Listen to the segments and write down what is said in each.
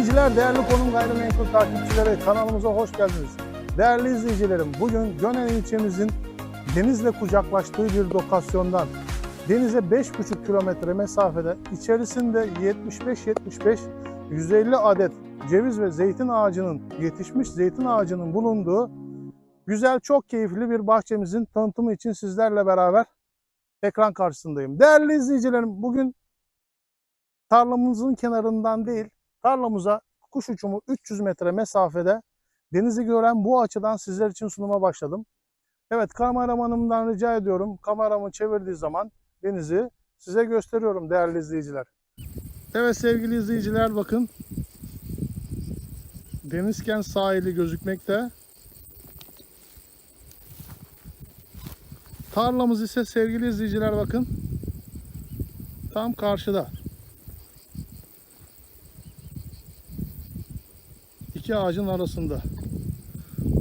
izleyiciler, değerli konum gayrimenkul takipçileri kanalımıza hoş geldiniz. Değerli izleyicilerim, bugün Gönen ilçemizin denizle kucaklaştığı bir lokasyondan denize 5,5 kilometre mesafede içerisinde 75-75 150 adet ceviz ve zeytin ağacının yetişmiş zeytin ağacının bulunduğu güzel çok keyifli bir bahçemizin tanıtımı için sizlerle beraber ekran karşısındayım. Değerli izleyicilerim bugün tarlamızın kenarından değil tarlamıza kuş uçumu 300 metre mesafede denizi gören bu açıdan sizler için sunuma başladım. Evet kameramanımdan rica ediyorum kameramı çevirdiği zaman denizi size gösteriyorum değerli izleyiciler. Evet sevgili izleyiciler bakın. Denizkent sahili gözükmekte. Tarlamız ise sevgili izleyiciler bakın. Tam karşıda. İki ağacın arasında.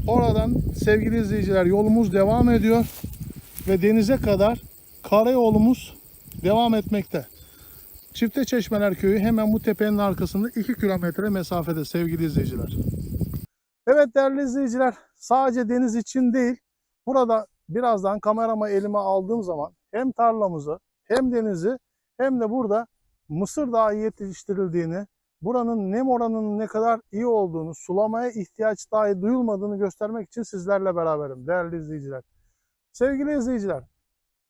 Oradan sevgili izleyiciler yolumuz devam ediyor ve denize kadar karayolumuz devam etmekte. Çifte Çeşmeler Köyü hemen bu tepenin arkasında 2 kilometre mesafede sevgili izleyiciler. Evet değerli izleyiciler sadece deniz için değil burada birazdan kamerama elime aldığım zaman hem tarlamızı hem denizi hem de burada mısır dağı yetiştirildiğini buranın nem oranının ne kadar iyi olduğunu, sulamaya ihtiyaç dahi duyulmadığını göstermek için sizlerle beraberim değerli izleyiciler. Sevgili izleyiciler,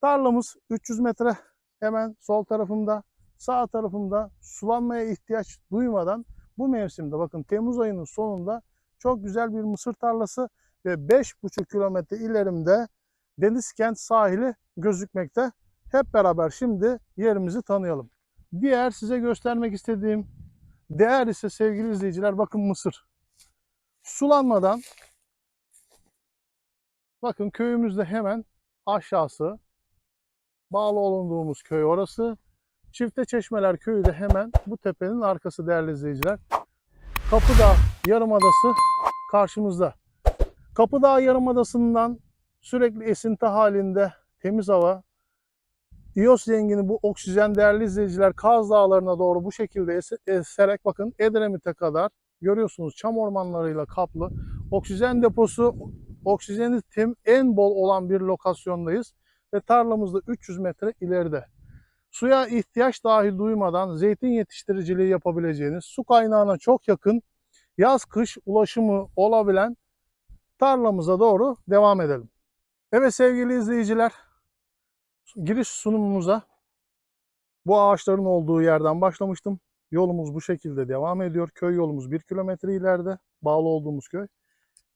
tarlamız 300 metre hemen sol tarafımda, sağ tarafımda sulanmaya ihtiyaç duymadan bu mevsimde bakın Temmuz ayının sonunda çok güzel bir mısır tarlası ve 5,5 kilometre ilerimde Denizkent sahili gözükmekte. Hep beraber şimdi yerimizi tanıyalım. Diğer size göstermek istediğim Değer ise sevgili izleyiciler bakın mısır. Sulanmadan bakın köyümüzde hemen aşağısı bağlı olunduğumuz köy orası. Çifte Çeşmeler köyü de hemen bu tepenin arkası değerli izleyiciler. Kapıdağ Yarımadası karşımızda. Kapıdağ Yarımadası'ndan sürekli esinti halinde temiz hava, İyos zengini bu oksijen değerli izleyiciler Kaz Dağları'na doğru bu şekilde es- eserek bakın Edremit'e kadar görüyorsunuz çam ormanlarıyla kaplı. Oksijen deposu oksijeni tem, en bol olan bir lokasyondayız ve tarlamızda 300 metre ileride. Suya ihtiyaç dahi duymadan zeytin yetiştiriciliği yapabileceğiniz su kaynağına çok yakın yaz kış ulaşımı olabilen tarlamıza doğru devam edelim. Evet sevgili izleyiciler giriş sunumumuza bu ağaçların olduğu yerden başlamıştım. Yolumuz bu şekilde devam ediyor. Köy yolumuz 1 kilometre ileride. Bağlı olduğumuz köy.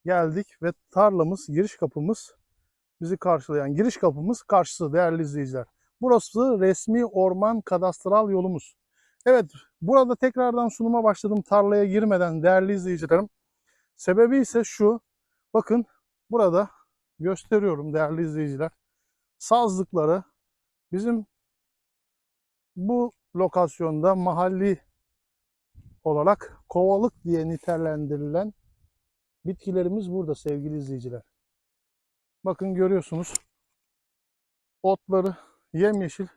Geldik ve tarlamız, giriş kapımız bizi karşılayan giriş kapımız karşısı değerli izleyiciler. Burası resmi orman kadastral yolumuz. Evet burada tekrardan sunuma başladım tarlaya girmeden değerli izleyicilerim. Sebebi ise şu. Bakın burada gösteriyorum değerli izleyiciler sazlıkları bizim bu lokasyonda mahalli olarak kovalık diye nitelendirilen bitkilerimiz burada sevgili izleyiciler. Bakın görüyorsunuz otları yemyeşil.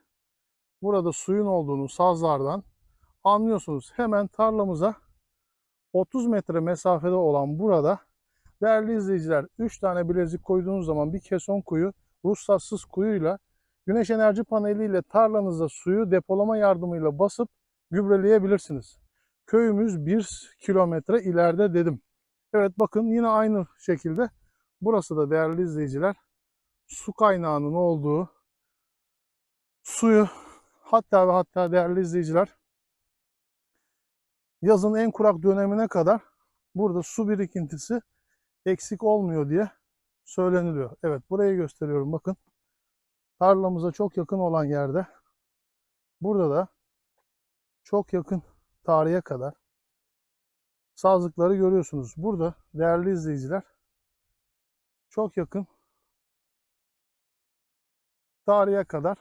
Burada suyun olduğunu sazlardan anlıyorsunuz. Hemen tarlamıza 30 metre mesafede olan burada değerli izleyiciler 3 tane bilezik koyduğunuz zaman bir keson kuyu ruhsatsız kuyuyla güneş enerji paneliyle tarlanızda suyu depolama yardımıyla basıp gübreleyebilirsiniz. Köyümüz 1 kilometre ileride dedim. Evet bakın yine aynı şekilde burası da değerli izleyiciler su kaynağının olduğu suyu hatta ve hatta değerli izleyiciler yazın en kurak dönemine kadar burada su birikintisi eksik olmuyor diye söyleniliyor. Evet burayı gösteriyorum bakın. Tarlamıza çok yakın olan yerde burada da çok yakın tarihe kadar sazlıkları görüyorsunuz. Burada değerli izleyiciler çok yakın tarihe kadar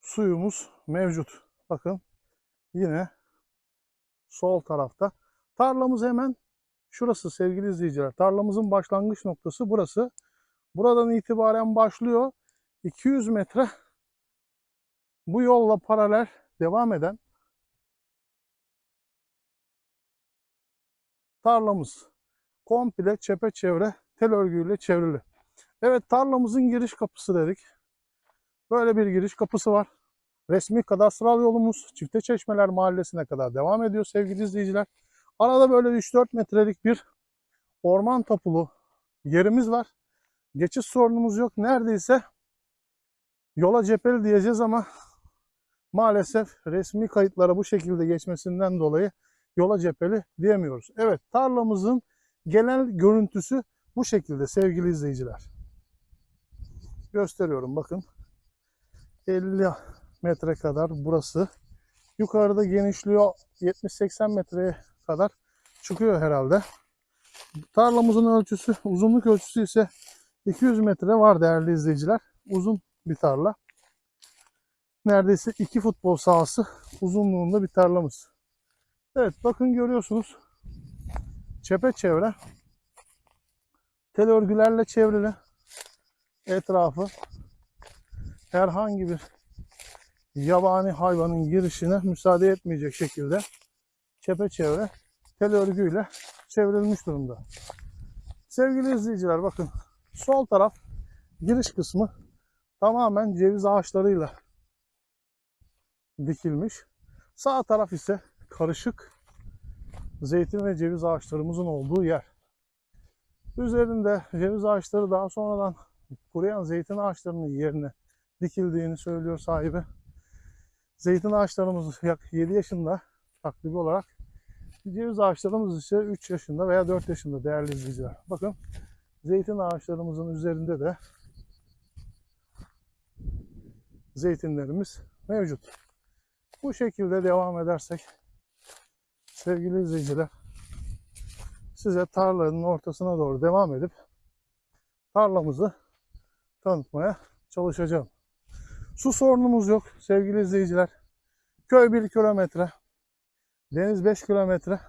suyumuz mevcut. Bakın yine sol tarafta. Tarlamız hemen Şurası sevgili izleyiciler. Tarlamızın başlangıç noktası burası. Buradan itibaren başlıyor. 200 metre bu yolla paralel devam eden tarlamız komple çepeçevre tel örgüyle çevrili. Evet tarlamızın giriş kapısı dedik. Böyle bir giriş kapısı var. Resmi kadastral yolumuz Çifte Çeşmeler Mahallesi'ne kadar devam ediyor sevgili izleyiciler. Arada böyle 3-4 metrelik bir orman tapulu yerimiz var. Geçiş sorunumuz yok. Neredeyse yola cepheli diyeceğiz ama maalesef resmi kayıtlara bu şekilde geçmesinden dolayı yola cepheli diyemiyoruz. Evet tarlamızın genel görüntüsü bu şekilde sevgili izleyiciler. Gösteriyorum bakın. 50 metre kadar burası. Yukarıda genişliyor 70-80 metreye kadar çıkıyor herhalde. Tarlamızın ölçüsü, uzunluk ölçüsü ise 200 metre var değerli izleyiciler. Uzun bir tarla. Neredeyse iki futbol sahası uzunluğunda bir tarlamız. Evet bakın görüyorsunuz. Çepeçevre tel örgülerle çevrili etrafı herhangi bir yabani hayvanın girişine müsaade etmeyecek şekilde çepeçevre tel örgüyle çevrilmiş durumda. Sevgili izleyiciler bakın sol taraf giriş kısmı tamamen ceviz ağaçlarıyla dikilmiş. Sağ taraf ise karışık zeytin ve ceviz ağaçlarımızın olduğu yer. Üzerinde ceviz ağaçları daha sonradan kuruyan zeytin ağaçlarının yerine dikildiğini söylüyor sahibi. Zeytin ağaçlarımız yak 7 yaşında takribi olarak. Ceviz ağaçlarımız ise 3 yaşında veya 4 yaşında değerli izleyiciler. Bakın zeytin ağaçlarımızın üzerinde de zeytinlerimiz mevcut. Bu şekilde devam edersek sevgili izleyiciler size tarlanın ortasına doğru devam edip tarlamızı tanıtmaya çalışacağım. Su sorunumuz yok sevgili izleyiciler. Köy 1 kilometre, deniz 5 kilometre.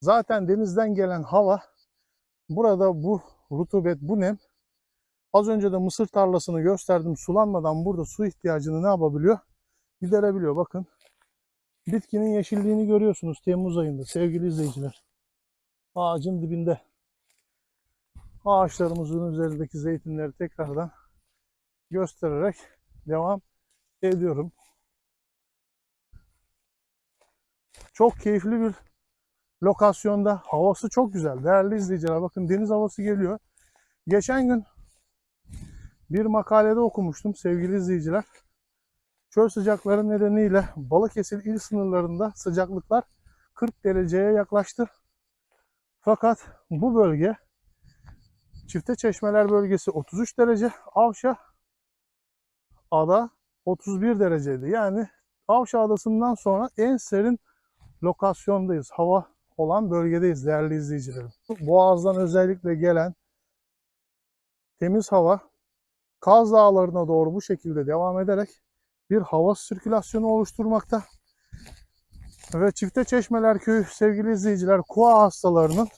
Zaten denizden gelen hava burada bu rutubet, bu nem az önce de mısır tarlasını gösterdim. Sulanmadan burada su ihtiyacını ne yapabiliyor? Giderebiliyor. Bakın bitkinin yeşilliğini görüyorsunuz Temmuz ayında sevgili izleyiciler. Ağacın dibinde. Ağaçlarımızın üzerindeki zeytinleri tekrardan göstererek devam ediyorum. Çok keyifli bir lokasyonda. Havası çok güzel. Değerli izleyiciler bakın deniz havası geliyor. Geçen gün bir makalede okumuştum sevgili izleyiciler. Çöl sıcakları nedeniyle Balıkesir il sınırlarında sıcaklıklar 40 dereceye yaklaştı. Fakat bu bölge Çifte Çeşmeler bölgesi 33 derece, Avşa ada 31 dereceydi. Yani Avşa adasından sonra en serin lokasyondayız. Hava olan bölgedeyiz değerli izleyicilerim. Boğaz'dan özellikle gelen temiz hava Kaz Dağları'na doğru bu şekilde devam ederek bir hava sirkülasyonu oluşturmakta. Ve Çifte Çeşmeler Köyü sevgili izleyiciler KUA hastalarının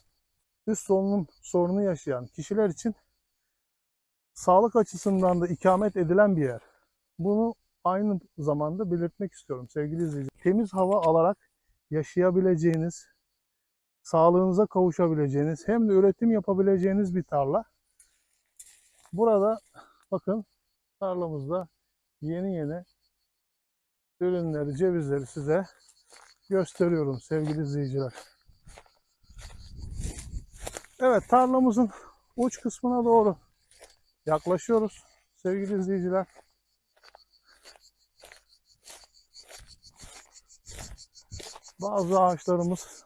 üst solunum sorunu yaşayan kişiler için sağlık açısından da ikamet edilen bir yer. Bunu aynı zamanda belirtmek istiyorum sevgili izleyiciler. Temiz hava alarak yaşayabileceğiniz, sağlığınıza kavuşabileceğiniz hem de üretim yapabileceğiniz bir tarla. Burada bakın tarlamızda yeni yeni ürünleri, cevizleri size gösteriyorum sevgili izleyiciler. Evet tarlamızın uç kısmına doğru yaklaşıyoruz sevgili izleyiciler. Bazı ağaçlarımız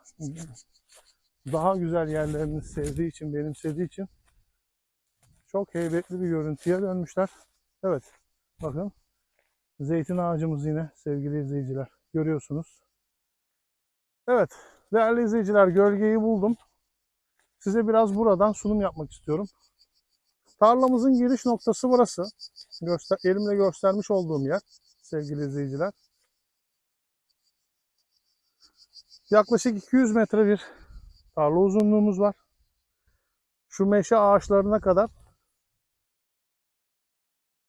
daha güzel yerlerini sevdiği için, benimsediği için çok heybetli bir görüntüye dönmüşler. Evet, bakın zeytin ağacımız yine sevgili izleyiciler. Görüyorsunuz. Evet, değerli izleyiciler gölgeyi buldum. Size biraz buradan sunum yapmak istiyorum. Tarlamızın giriş noktası burası. Göster elimle göstermiş olduğum yer sevgili izleyiciler. Yaklaşık 200 metre bir tarla uzunluğumuz var. Şu meşe ağaçlarına kadar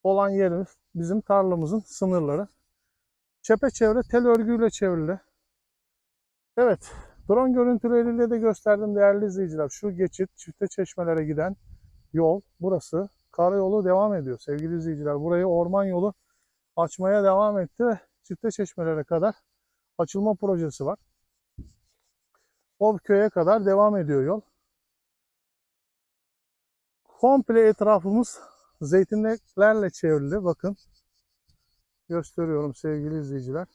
olan yerimiz bizim tarlamızın sınırları. Çepeçevre tel örgüyle çevrili. Evet, Drone görüntüleriyle de gösterdim değerli izleyiciler. Şu geçit çifte çeşmelere giden yol burası. Karayolu devam ediyor sevgili izleyiciler. Burayı orman yolu açmaya devam etti ve çifte çeşmelere kadar açılma projesi var. O köye kadar devam ediyor yol. Komple etrafımız zeytinliklerle çevrili. Bakın gösteriyorum sevgili izleyiciler.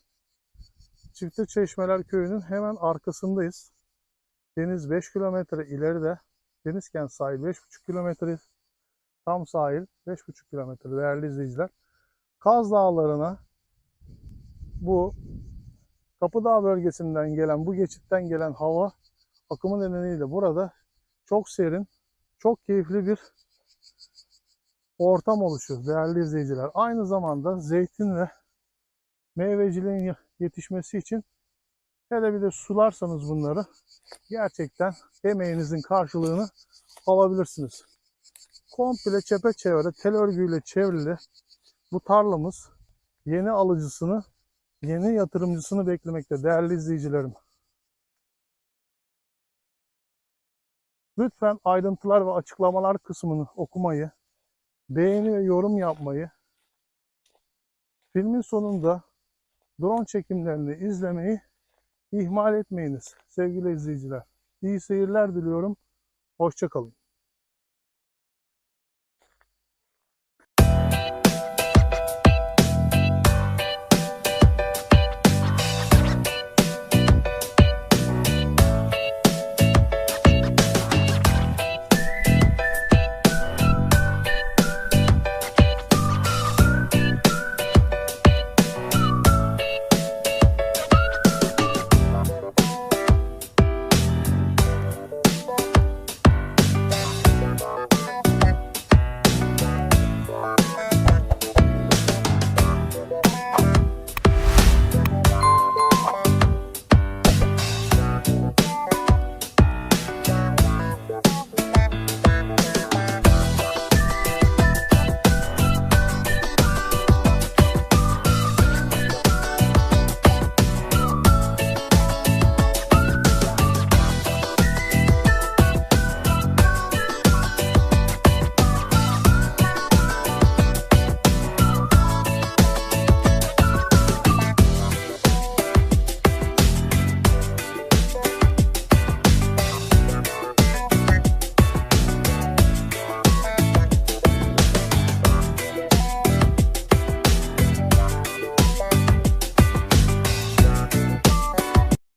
Çifte Çeşmeler Köyü'nün hemen arkasındayız. Deniz 5 kilometre ileride. Denizkent sahil 5,5 kilometre. Tam sahil 5,5 kilometre değerli izleyiciler. Kaz Dağları'na bu Kapıdağ bölgesinden gelen, bu geçitten gelen hava akımı nedeniyle burada çok serin, çok keyifli bir ortam oluşuyor değerli izleyiciler. Aynı zamanda zeytin ve meyveciliğin yetişmesi için hele bir de sularsanız bunları gerçekten emeğinizin karşılığını alabilirsiniz. Komple çepeçevre tel örgüyle çevrili bu tarlamız yeni alıcısını, yeni yatırımcısını beklemekte değerli izleyicilerim. Lütfen ayrıntılar ve açıklamalar kısmını okumayı, beğeni ve yorum yapmayı, filmin sonunda drone çekimlerini izlemeyi ihmal etmeyiniz sevgili izleyiciler. İyi seyirler diliyorum. Hoşçakalın.